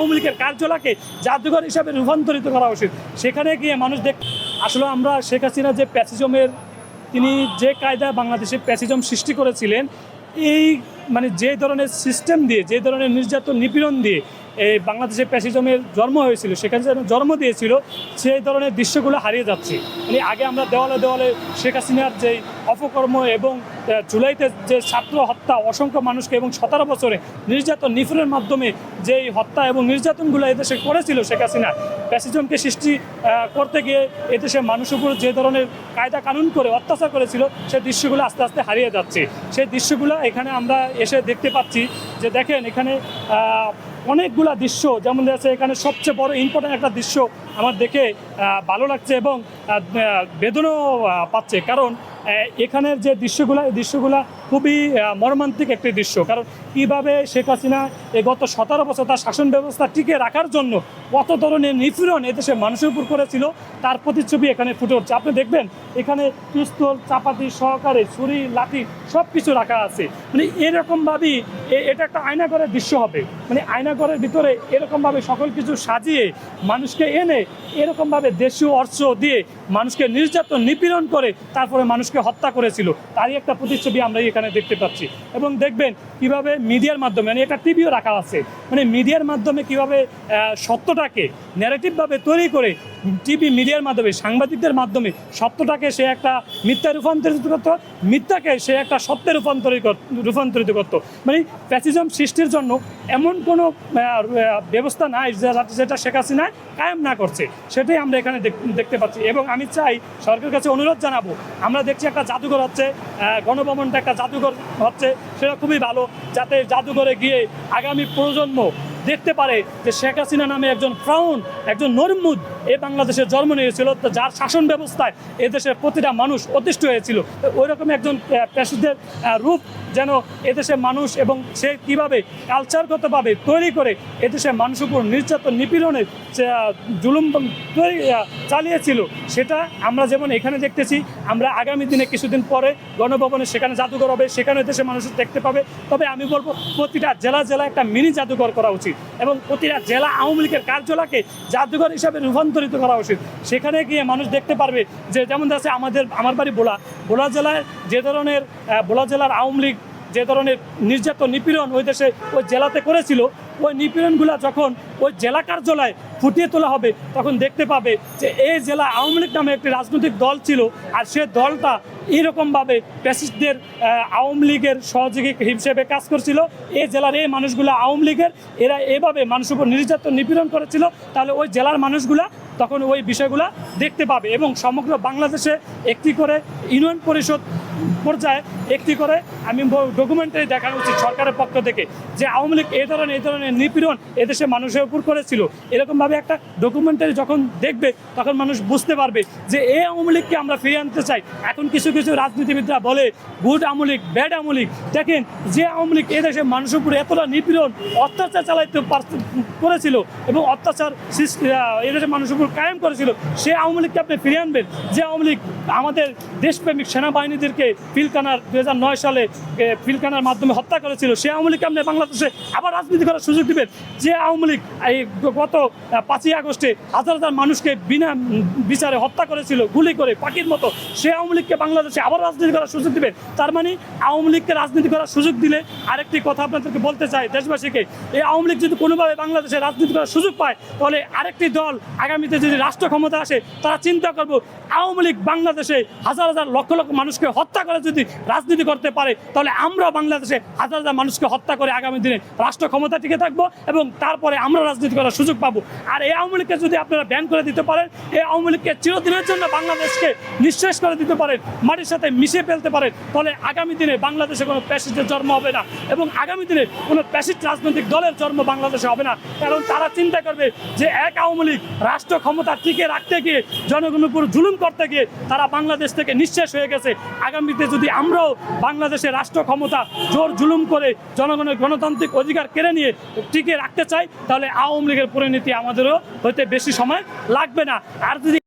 আওয়ামী লীগের কার্যালয়কে জাদুঘর হিসাবে রূপান্তরিত করা উচিত। সেখানে গিয়ে মানুষ দেখ আসলে আমরা শেখ হাসিনা যে প্যাসিজমের, তিনি যে কায়দায় বাংলাদেশে প্যাসিজম সৃষ্টি করেছিলেন, এই মানে যে ধরনের সিস্টেম দিয়ে, যে ধরনের নির্যাতন নিপীড়ন দিয়ে এই বাংলাদেশে প্যাসিজমের জন্ম হয়েছিল, সেখানে যেন জন্ম দিয়েছিল, সেই ধরনের দৃশ্যগুলো হারিয়ে যাচ্ছে। মানে আগে আমরা দেওয়ালে দেওয়ালে শেখ হাসিনার যে অপকর্ম এবং জুলাইতে যে ছাত্র হত্যা, অসংখ্য মানুষকে এবং সতেরো বছরে নির্যাতন, নিফুরের মাধ্যমে যেই হত্যা এবং নির্যাতনগুলো এদেশে করেছিল শেখ হাসিনা, প্যাসিজমকে সৃষ্টি করতে গিয়ে এদেশের মানুষের উপর যে ধরনের কায়দা কানুন করে অত্যাচার করেছিল, সেই দৃশ্যগুলো আস্তে আস্তে হারিয়ে যাচ্ছে। সেই দৃশ্যগুলো এখানে আমরা এসে দেখতে পাচ্ছি যে দেখেন এখানে অনেকগুলা দৃশ্য, যেমন আছে এখানে সবচেয়ে বড় ইম্পর্টেন্ট একটা দৃশ্য আমার দেখে ভালো লাগছে এবং বেদনও পাচ্ছে। কারণ এখানের যে দৃশ্যগুলো, এই দৃশ্যগুলো খুবই মর্মান্তিক একটি দৃশ্য। কারণ কীভাবে শেখ হাসিনা এই গত সতেরো বছর তার শাসন ব্যবস্থা টিকে রাখার জন্য কত ধরনের নিপীড়ন এদেশে মানুষের উপর করেছিল, তার প্রতিচ্ছবি এখানে ফুটে উঠছে। আপনি দেখবেন, এখানে পিস্তল, চাপাতি সহকারে ছুরি, লাঠি সব কিছু রাখা আছে। মানে এরকমভাবেই এটা একটা আয়নাঘরের দৃশ্য হবে। মানে আয়নাঘরের ভিতরে এরকমভাবে সকল কিছু সাজিয়ে মানুষকে এনে, এরকমভাবে দেশীয় অর্থ দিয়ে মানুষকে নির্যাতন, নিপীড়ন করে, তারপরে মানুষকে হত্যা করেছিল, তারই একটা প্রতিচ্ছবি আমরা এখানে দেখতে পাচ্ছি। এবং দেখবেন কীভাবে মিডিয়ার মাধ্যমে মানে এটা টিভিও রাখা আছে মানে মিডিয়ার মাধ্যমে কীভাবে সত্যটাকে ন্যারেটিভভাবে তৈরি করে টিভি মিডিয়ার মাধ্যমে, সাংবাদিকদের মাধ্যমে সত্যটাকে সে একটা মিথ্যা রূপান্তরিত করত, মিথ্যাকে সে একটা সত্যে রূপান্তরিত রূপান্তরিত করত। মানে প্যাসিজম সৃষ্টির জন্য এমন কোনো ব্যবস্থা নাই যেটা শেখ হাসিনা কায়েম না করছে। সেটাই আমরা এখানে দেখ- দেখতে পাচ্ছি। এবং আমি চাই সরকারের কাছে অনুরোধ জানাব, আমরা দেখছি একটা জাদুঘর হচ্ছে গণভবনটা একটা জাদুঘর হচ্ছে সেটা খুবই ভালো যাতে জাদুঘরে গিয়ে আগামী প্রজন্ম দেখতে পারে যে শেখ হাসিনা নামে একজন ফ্রাউন, একজন নরমুদ এ বাংলাদেশে জন্ম নিয়েছিল যার শাসন ব্যবস্থায় এদেশের প্রতিটা মানুষ অতিষ্ঠ হয়েছিল। ওই রকম একজন প্যাসিদের রূপ যেন এদেশের মানুষ এবং সে কীভাবে কালচারগতভাবে তৈরি করে এদেশের মানুষের উপর নির্যাতন নিপীড়নের জুলুম তৈরি চালিয়েছিল, সেটা আমরা যেমন এখানে দেখতেছি, আমরা আগামী দিনে কিছুদিন পরে গণভবনে সেখানে জাদুঘর হবে, সেখানে দেশের মানুষ দেখতে পাবে। তবে আমি বলব, প্রতিটা জেলা জেলা একটা মিনি জাদুঘর করা উচিত। এবং প্রতিটা জেলা আওয়ামী লীগের কার্যালয়কে জাদুঘর হিসাবে রূপান্তরিত করা উচিত। সেখানে গিয়ে মানুষ দেখতে পারবে যে যেমন আছে আমাদের, আমার বাড়ি বোলা। বোলা জেলায় যে ধরনের বোলা জেলার আওয়ামী লীগ যে ধরনের নির্যাতন, নিপীড়ন ওই দেশে ওই জেলাতে করেছিল ওই নিপীড়নগুলো যখন ওই জেলা কার্যালয়ে ফুটিয়ে তোলা হবে, তখন দেখতে পাবে যে এই জেলা আওয়ামী লীগ নামে একটি রাজনৈতিক দল ছিল আর সে দলটা এইরকমভাবে প্যাসিস্টদের আওয়ামী লীগের সহযোগী হিসেবে কাজ করছিল। এই জেলার এই মানুষগুলো আওয়ামী লীগের, এরা এভাবে মানুষের উপর নির্যাতন, নিপীড়ন করেছিল। তাহলে ওই জেলার মানুষগুলা তখন ওই বিষয়গুলো দেখতে পাবে এবং সমগ্র বাংলাদেশে একটি করে ইউনিয়ন পরিষদ পর্যায়ে একটি করে আমি ডকুমেন্টারি দেখানো উচিত সরকারের পক্ষ থেকে যে আওয়ামী লীগ এই ধরনের এই ধরনের নিপীড়ন এদেশে মানুষের উপর করেছিল। এরকমভাবে একটা ডকুমেন্টারি যখন দেখবে, তখন মানুষ বুঝতে পারবে যে এই আওয়ামী লীগকে আমরা ফিরিয়ে আনতে চাই। এখন কিছু কিছু রাজনীতিবিদরা বলে, গুড আওয়ামী লীগ, ব্যাড আওয়ামী লীগ। দেখেন, যে আওয়ামী লীগ এদেশে মানুষের উপর এতটা নিপীড়ন, অত্যাচার চালাইতে করেছিল এবং অত্যাচার এদেশের মানুষের উপর কায়েম করেছিল সে আওয়ামী লীগকে আপনি ফিরিয়ে আনবেন। যে আওয়ামী লীগ আমাদের দেশপ্রেমিক সেনাবাহিনীদেরকে পিলকানার দু হাজার নয় সালে এ, পিলকানার মাধ্যমে হত্যা করেছিল সে আওয়ামী লীগকে আপনি বাংলাদেশে আবার রাজনীতি করার সুযোগ দেবেন। যে আওয়ামী লীগ এই গত পাঁচই আগস্টে হাজার হাজার মানুষকে বিনা বিচারে হত্যা করেছিল গুলি করে পাখির মতো সে আওয়ামী লীগকে বাংলাদেশে আবার রাজনীতি করার সুযোগ দেবেন। তার মানে আওয়ামী লীগকে রাজনীতি করার সুযোগ দিলে আরেকটি কথা আপনাদেরকে বলতে চাই দেশবাসীকে এই আওয়ামী লীগ যদি কোনোভাবে বাংলাদেশে রাজনীতি করার সুযোগ পায় তাহলে আরেকটি দল আগামীতে যদি রাষ্ট্র ক্ষমতা আসে, তারা চিন্তা করব, আওয়ামী লীগ বাংলাদেশে হাজার হাজার লক্ষ লক্ষ মানুষকে হত্যা করে যদি রাজনীতি করতে পারে, তাহলে আমরা বাংলাদেশে হাজার হাজার মানুষকে হত্যা করে আগামী দিনে রাষ্ট্র ক্ষমতা টিকে থাকব এবং তারপরে আমরা রাজনীতি করার সুযোগ পাবো। আর এই আওয়ামী লীগকে যদি আপনারা ব্যান করে দিতে পারেন, এই আওয়ামী লীগকে চিরদিনের জন্য বাংলাদেশকে নিঃশেষ করে দিতে পারেন, মাটির সাথে মিশে ফেলতে পারেন, তাহলে আগামী দিনে বাংলাদেশে কোনো প্যাসিস্টের জন্ম হবে না এবং আগামী দিনে কোনো প্যাসিস্ট রাজনৈতিক দলের জন্ম বাংলাদেশে হবে না। কারণ তারা চিন্তা করবে যে এক আওয়ামী লীগ রাষ্ট্র ক্ষমতা টিকে রাখতে গিয়ে জনগণের উপর জুলুম করতে গিয়ে তারা বাংলাদেশ থেকে নিঃশেষ হয়ে গেছে। আগামীতে যদি আমরাও বাংলাদেশে রাষ্ট্র ক্ষমতা জোর জুলুম করে জনগণের গণতান্ত্রিক অধিকার কেড়ে নিয়ে টিকে রাখতে চাই, তাহলে আওয়ামী লীগের পরিণতি আমাদেরও হতে বেশি সময় লাগবে না। আর যদি